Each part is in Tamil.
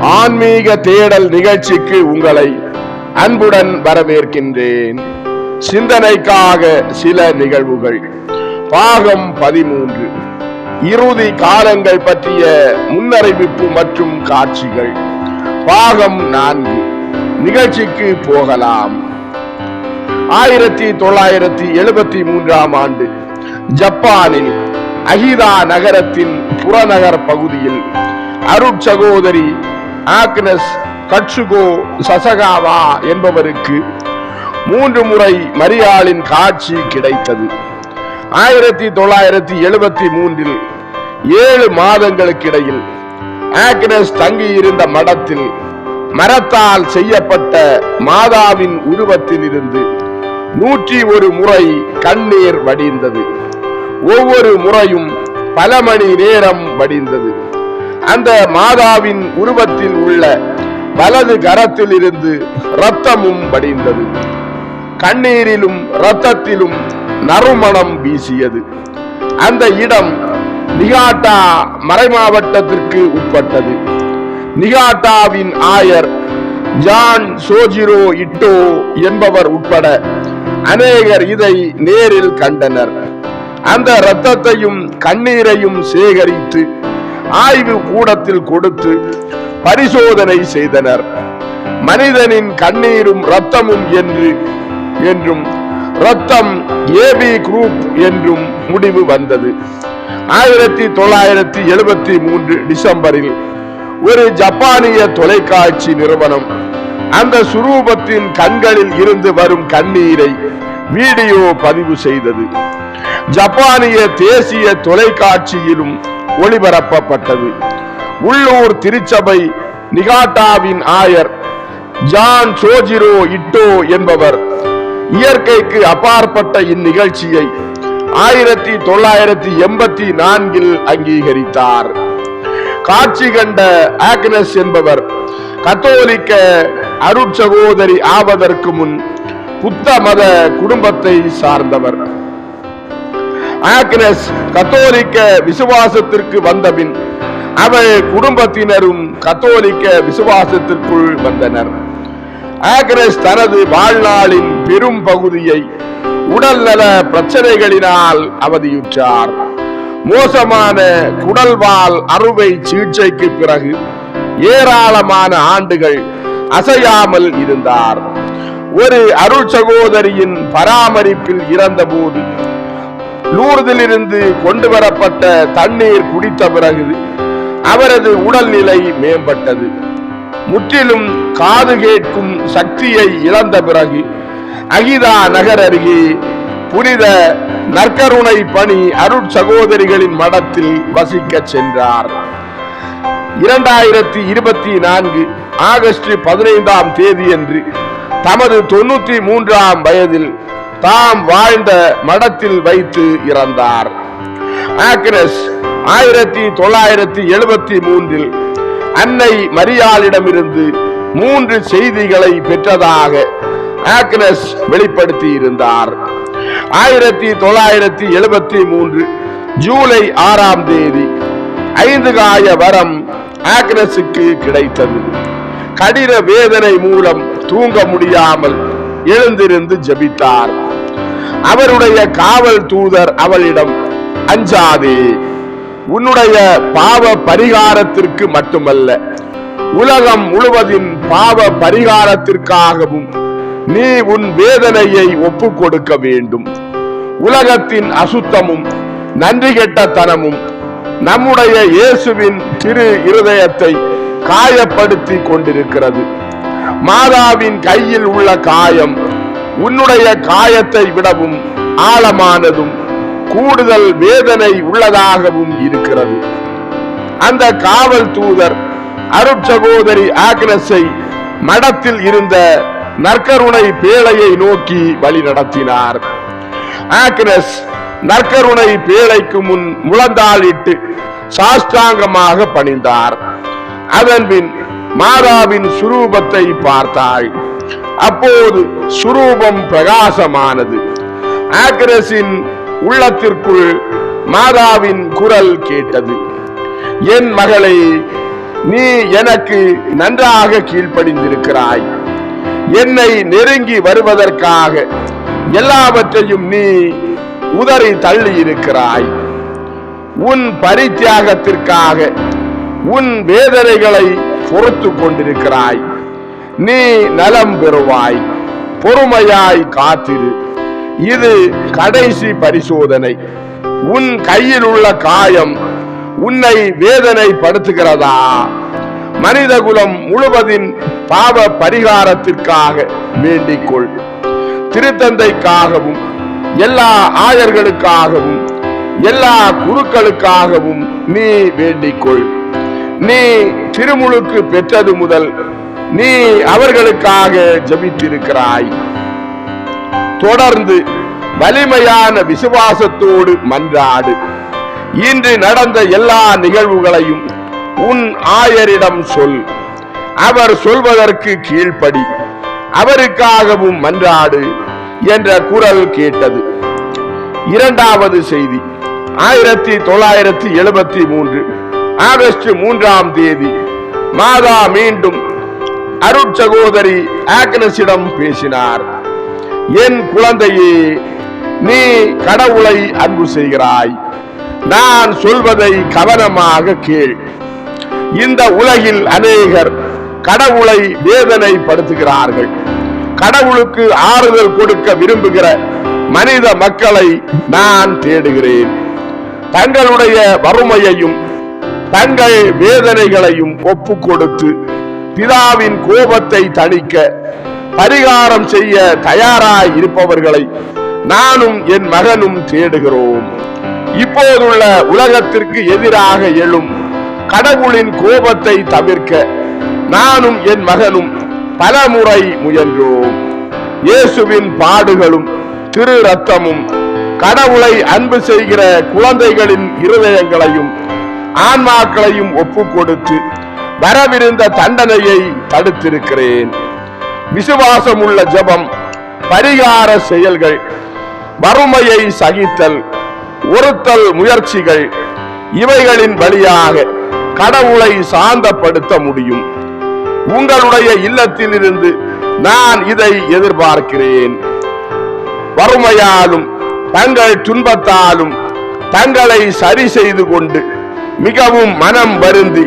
ஆன்மீக தேடல் நிகழ்ச்சிக்கு உங்களை அன்புடன் வரவேற்கின்றேன். சிந்தனைக்காக சில நிகழ்வுகள். பாகம் பதிமூன்று. இறுதி காலங்கள் பற்றிய முன்னறிவிப்பு மற்றும் காட்சிகள். பாகம் நான்கு. நிகழ்ச்சிக்கு போகலாம். ஆயிரத்தி தொள்ளாயிரத்தி எழுபத்தி மூன்றாம் ஆண்டு ஜப்பானில் அகிதா நகரத்தின் புறநகர் பகுதியில் அருட்சகோதரி ஆக்னஸ் கட்சுகோ சசகாவா என்பவருக்கு மூன்று முறை மரியாளின் காட்சி கிடைத்தது. ஆயிரத்தி தொள்ளாயிரத்தி எழுபத்தி மூன்றில் ஏழு மாதங்களுக்கிடையில் ஆக்னஸ் தங்கியிருந்த மடத்தில் மரத்தால் செய்யப்பட்ட மாதாவின் உருவத்தில் இருந்து நூற்றி ஒரு முறை கண்ணீர் வடிந்தது. ஒவ்வொரு முறையும் பல மணி நேரம் வடிந்தது. அந்த மாதாவின் உருவத்தில் உள்ள வலது கரத்தில் இருந்து ரத்தமும் வடிந்தது கண்ணீரிலும் ரத்தத்திலும் நறுமணம் வீசியது. அந்த இடம் நிகாட்டா மறைமாவட்டத்திற்கு உட்பட்டது. நிகாட்டாவின் ஆயர் ஜான் சோஜிரோ இட்டோ என்பவர் உட்பட அநேகர் இதை நேரில் கண்டனர். அந்த இரத்தத்தையும் கண்ணீரையும் சேகரித்து ஆய்வு கூடத்தில் கொடுத்து பரிசோதனை செய்தனர். மனிதனின் கண்ணீரும் ரத்தமும் என்று என்றும் ரத்தம் ஏபி குரூப் என்றும் முடிவு வந்தது. ஆயிரத்தி தொள்ளாயிரத்தி எழுபத்தி மூன்று டிசம்பரில் ஒரு ஜப்பானிய தொலைக்காட்சி நிறுவனம் அந்த சுரூபத்தின் கண்களில் இருந்து வரும் கண்ணீரை வீடியோ பதிவு செய்தது. ஜப்பானிய தேசிய தொலைக்காட்சியிலும் ஒளிபரப்பப்பட்டது. உள்ளூர் திருச்சபை நிகாட்டாவின் ஆயர் ஜான் சோஜிரோ இட்டோ என்பவர் இயற்கைக்கு அப்பாற்பட்ட இந்நிகழ்ச்சியை ஆயிரத்தி தொள்ளாயிரத்தி எண்பத்தி நான்கில் அங்கீகரித்தார். காட்சி கண்ட ஆக்னஸ் என்பவர் கத்தோலிக்க அருட்சகோதரி ஆவதற்கு முன் புத்த மத குடும்பத்தை சார்ந்தவர். ஆக்னஸ் கத்தோலிக்க விசுவாசத்திற்கு வந்தபின் அவள் குடும்பத்தினரும் கத்தோலிக்க விசுவாசத்திற்குள் வந்தனர். ஆக்னஸ் தனது வாழ்நாளின் பெரும் பகுதியை உடல்நல பிரச்சனைகளினால் அவதியுற்றார். மோசமான குடல்வால் அறுவை சிகிச்சைக்கு பிறகு ஏராளமான ஆண்டுகள் அசையாமல் இருந்தார். ஒரு அருள் சகோதரியின் பராமரிப்பில் இறந்தபோது லூர்திலிருந்து கொண்டு வரப்பட்ட தண்ணீர் குடித்த பிறகு அவரது உடல்நிலை மேம்பட்டது. முற்றிலும் காது கேட்கும் சக்தியை இழந்த பிறகு அகிதா நகர் அருகே புனித நற்கருணை பணி அருட் சகோதரிகளின் மடத்தில் வசிக்க சென்றார். இரண்டாயிரத்தி இருபத்தி நான்கு ஆகஸ்ட் பதினைந்தாம் தேதியன்று தமது தொண்ணூத்தி மூன்றாம் வயதில் தாம் வாழ்ந்த மடத்தில் வைத்து இறந்தார். ஆக்னஸ் ஆயிரத்தி தொள்ளாயிரத்தி எழுபத்தி மூன்றில் அன்னை மரியாளிடமிருந்து மூன்று செய்திகளை பெற்றதாக ஆக்னஸ் வெளிப்படுத்தி இருந்தார். ஆயிரத்தி தொள்ளாயிரத்தி எழுபத்தி மூன்று ஜூலை ஆறாம் தேதி ஐந்து காய வரம் ஆக்னஸுக்கு கிடைத்தது. கடின வேதனை மூலம் தூங்க முடியாமல் எழுந்திருந்து ஜபித்தார். அவருடைய காவல் தூதர் அவளிடம் அஞ்சாதே உன்னுடைய பாவ பரிகாரத்திற்கு மட்டுமல்ல உலகம் முழுவதின் பாவ பரிகாரத்திற்காகவும் நீ உன் வேதனையை ஒப்புக் கொடுக்க வேண்டும். உலகத்தின் அசுத்தமும் நன்றி கெட்டத்தனமும் நம்முடைய இயேசுவின் திரு இருதயத்தை காயப்படுத்தி கொண்டிருக்கிறது. மாதாவின் கையில் உள்ள காயம் உன்னுடைய காயத்தை விடவும் ஆழமானதும் கூடுதல் வேதனை உள்ளதாகவும் இருக்கிறது. அந்த காவல் தூதர் அருட்சகோதரி ஆக்னஸை மடத்தில் இருந்த நற்கருணை பேழையை நோக்கி வழி நடத்தினார். ஆக்னஸ் நற்கருணை பேழைக்கு முன் முழந்தாளிட்டு சாஷ்டாங்கமாக பணிந்தார். அதன்பின் மாதாவின் சுரூபத்தை பார்த்தாள். அப்போது சுரூபம் பிரகாசமானது. ஆக்ரஸின் உள்ளத்திற்குள் மாதாவின் குரல் கேட்டது. என் மகளை நீ எனக்கு நன்றாக கீழ்ப்படிந்திருக்கிறாய். என்னை நெருங்கி வருவதற்காக எல்லாவற்றையும் நீ உதறி தள்ளி இருக்கிறாய் உன் பரித்தியாகத்திற்காக உன் வேதனைகளை பொறுத்து கொண்டிருக்கிறாய். நீ நலம் பெறுவாய். பொறுமையாய் காத்திரு. இது கடைசி பரிசோதனை. உன் கையில் உள்ள காயம் உன்னை வேதனைப்படுத்துகிறதா? மனிதகுலம் முழுவதின் பாவ பரிகாரத்திற்காக வேண்டிக்கொள். திருத்தந்தைக்காகவும் எல்லா ஆயர்களுக்காகவும் எல்லா குருக்களுக்காகவும் நீ வேண்டிக்கொள். நீ திருமுழுக்கு பெற்றது முதல் நீ அவர்களுக்காக ஜபித்திருக்கிறாய். தொடர்ந்து வலிமையான விசுவாசத்தோடு மன்றாடு. இன்று நடந்த எல்லா நிகழ்வுகளையும் உன் ஆயரிடம் சொல். அவர் சொல்வதற்கு கீழ்ப்படி. அவருக்காகவும் மன்றாடு என்ற குரல் கேட்டது. இரண்டாவது செய்தி. ஆயிரத்தி தொள்ளாயிரத்தி எழுபத்தி மூன்று. ஆகஸ்ட் மூன்றாம் தேதி மாதா மீண்டும் அருட்சகோதரி ஆக்னஸிடம் பேசினார். என் குழந்தையே நீ கடவுளை அன்பு செய்கிறாய். நான் சொல்வதை கவனமாக கேள். இந்த உலகில் அநேகர் கடவுளை வேதனைப்படுத்துகிறார்கள். கடவுளுக்கு ஆறுதல் கொடுக்க விரும்புகிற மனித மக்களை நான் தேடுகிறேன். தங்களுடைய வறுமையையும் தங்கள் வேதனைகளையும் ஒப்பு கொடுத்து பிதாவின் கோபத்தை தணிக்க பரிகாரம் செய்ய தயாராய் இருப்பவர்களை நானும் என் மகனும் தேடுகிறோம். இப்போதுள்ள உலகத்திற்கு எதிராக எழும் கடவுளின் கோபத்தை தவிர்க்க நானும் என் மகனும் பலமுறை முயன்றோம். இயேசுவின் பாடுகளும் திரு ரத்தமும் கடவுளை அன்பு செய்கிற குழந்தைகளின் இருதயங்களையும் ஆன்மாக்களையும் ஒப்பு கொடுத்து வரவிருந்த தண்டனையை தடுத்திருக்கிறேன். விசுவாசமுள்ள ஜெபம் பரிகார செயல்கள் வறுமையை சகித்தல் ஒருத்தல் முயற்சிகள் இவைகளின் வழியாக கடவுளை சாந்தப்படுத்த முடியும். உங்களுடைய இல்லத்தில் இருந்து நான் இதை எதிர்பார்க்கிறேன். வறுமையாலும் தங்கள் துன்பத்தாலும் தங்களை சரி செய்து கொண்டு மிகவும் மனம் வருந்தி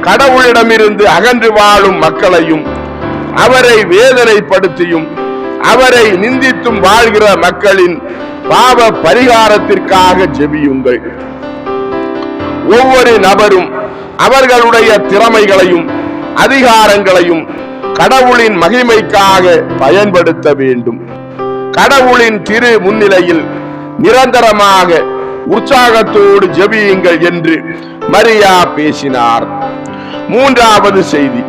கடவுளிடமிருந்து அகன்று வாழும் மக்களையும் அவரை வேதனைப்படுத்தியும் அவரை நிந்தித்தும் வாழ்கிற மக்களின் பாவ பரிகாரத்திற்காக ஜெபியுங்கள். ஒவ்வொரு நபரும் அவர்களுடைய திறமைகளையும் அதிகாரங்களையும் கடவுளின் மகிமைக்காக பயன்படுத்த வேண்டும். கடவுளின் திரு முன்னிலையில் நிரந்தரமாக உற்சாகத்தோடு ஜெபியுங்கள் என்று மரியா பேசினார். மூன்றாவது செய்தி.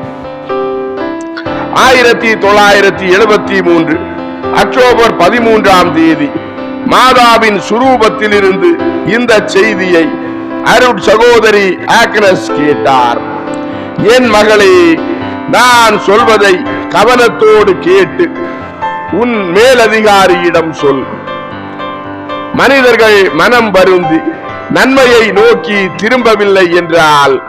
ஆயிரத்தி தொள்ளாயிரத்தி எழுபத்தி மூன்று அக்டோபர் பதிமூன்றாம் தேதி மாதாவின் சுரூபத்திலிருந்து இந்த செய்தியை அருட் சகோதரி ஆக்னஸ் கேட்டார். என் மகளே நான் சொல்வதை கவனத்தோடு கேட்டு உன் மேலதிகாரியிடம் சொல். மனிதர்கள் மனம் வருந்தி நன்மையை நோக்கி திரும்பவில்லை என்றால்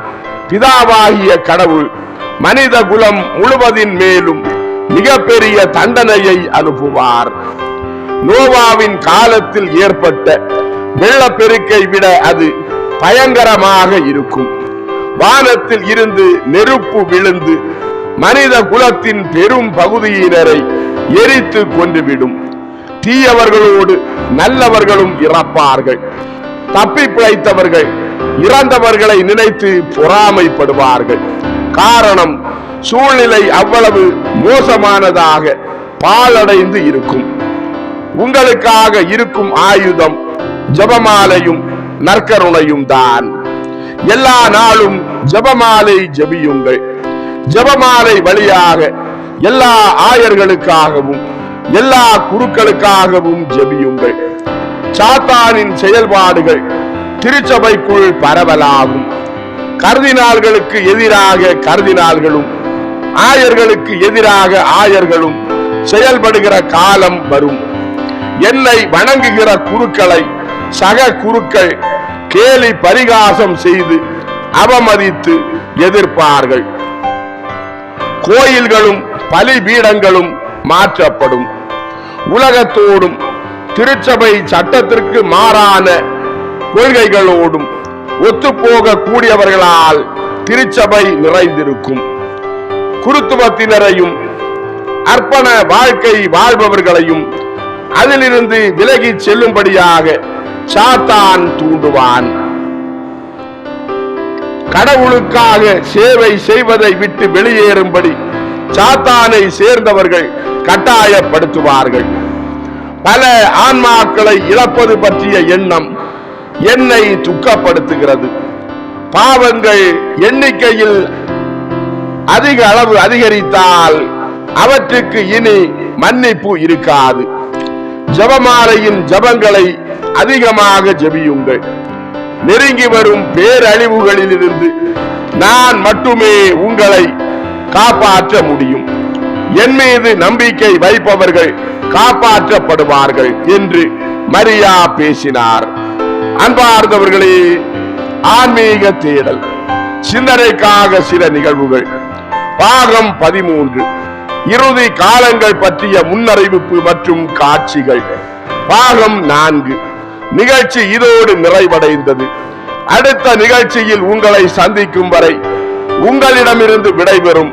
பிதாவாகிய கடவுள் மனித குலம் முழுவதின் மேலும் மிகப்பெரிய தண்டனையை அனுப்புவார். நோவாவின் காலத்தில் ஏற்பட்ட வெள்ளப்பெருக்கை விட அது பயங்கரமாக இருக்கும். வானத்தில் இருந்து நெருப்பு விழுந்து மனித குலத்தின் பெரும் பகுதியினரை எரித்து கொண்டுவிடும் தீயவர்களோடு நல்லவர்களும் இறப்பார்கள். தப்பி பிழைத்தவர்கள் இறந்தவர்களை நினைத்து பொறாமைப்படுவார்கள். காரணம் சூழ்நிலை அவ்வளவு மோசமானதாக பாழடைந்து இருக்கும். உங்களுக்காக இருக்கும் ஆயுதம் ஜபமாலையும் நற்கருணையும் தான். எல்லா நாளும் ஜபமாலை ஜபியுங்கள். ஜபமாலை வழியாக எல்லா ஆயர்களுக்காகவும் எல்லா குருக்களுக்காகவும் ஜெபியுங்கள். சாத்தானின் செயல்பாடுகள் திருச்சபைக்குள் பரவலாகும். கர்தினால்களுக்கு எதிராக கர்தினால்களும் ஆயர்களுக்கு எதிராக ஆயர்களும் செயல்படுகிற காலம் வரும். என்னை வணங்குகிற குருக்களை சக குருக்கள் கேலி பரிகாசம் செய்து அவமதித்து எதிர்ப்பார்கள். கோயில்களும் பலிபீடங்களும் மாற்றப்படும். உலகத்தோடும் திருச்சபை சட்டத்திற்கு மாறான கொள்கைகளோடும் ஒத்துப்போக கூடியவர்களால் திருச்சபை நிறைந்திருக்கும். குருத்துவத்தினரையும் அர்ப்பண வாழ்க்கை வாழ்பவர்களையும் அதிலிருந்து விலகி செல்லும்படியாக சாத்தான் தூண்டுவான். கடவுளுக்காக சேவை செய்வதை விட்டு வெளியேறும்படி சாத்தானை சேர்ந்தவர்கள் கட்டாயப்படுத்துவார்கள். பல ஆன்மாக்களை இழப்பது பற்றிய எண்ணம் என்னை துக்கப்படுத்துகிறது. பாவங்கள் எண்ணிக்கையில் அதிக அளவு அதிகரித்தால் அவற்றுக்கு இனி மன்னிப்பு இருக்காது. ஜபமாலையின் ஜபங்களை அதிகமாக ஜெபியுங்கள். நெருங்கி வரும் பேரழிவுகளிலிருந்து நான் மட்டுமே உங்களை காப்பாற்ற முடியும். என் மீது நம்பிக்கை வைப்பவர்கள் காப்பாற்றப்படுவார்கள் என்று மரியா பேசினார். அன்பார்ந்தவர்களே ஆன்மீக தேடல் சிந்தனைக்காக சில நிகழ்வுகள். பாகம் பதிமூன்று இறுதி காலங்கள் பற்றிய முன்னறிவிப்பு மற்றும் காட்சிகள். பாகம் நான்கு நிகழ்ச்சி இதோடு நிறைவடைந்தது. அடுத்த நிகழ்ச்சியில் உங்களை சந்திக்கும் வரை உங்களிடமிருந்து விடைபெறும்.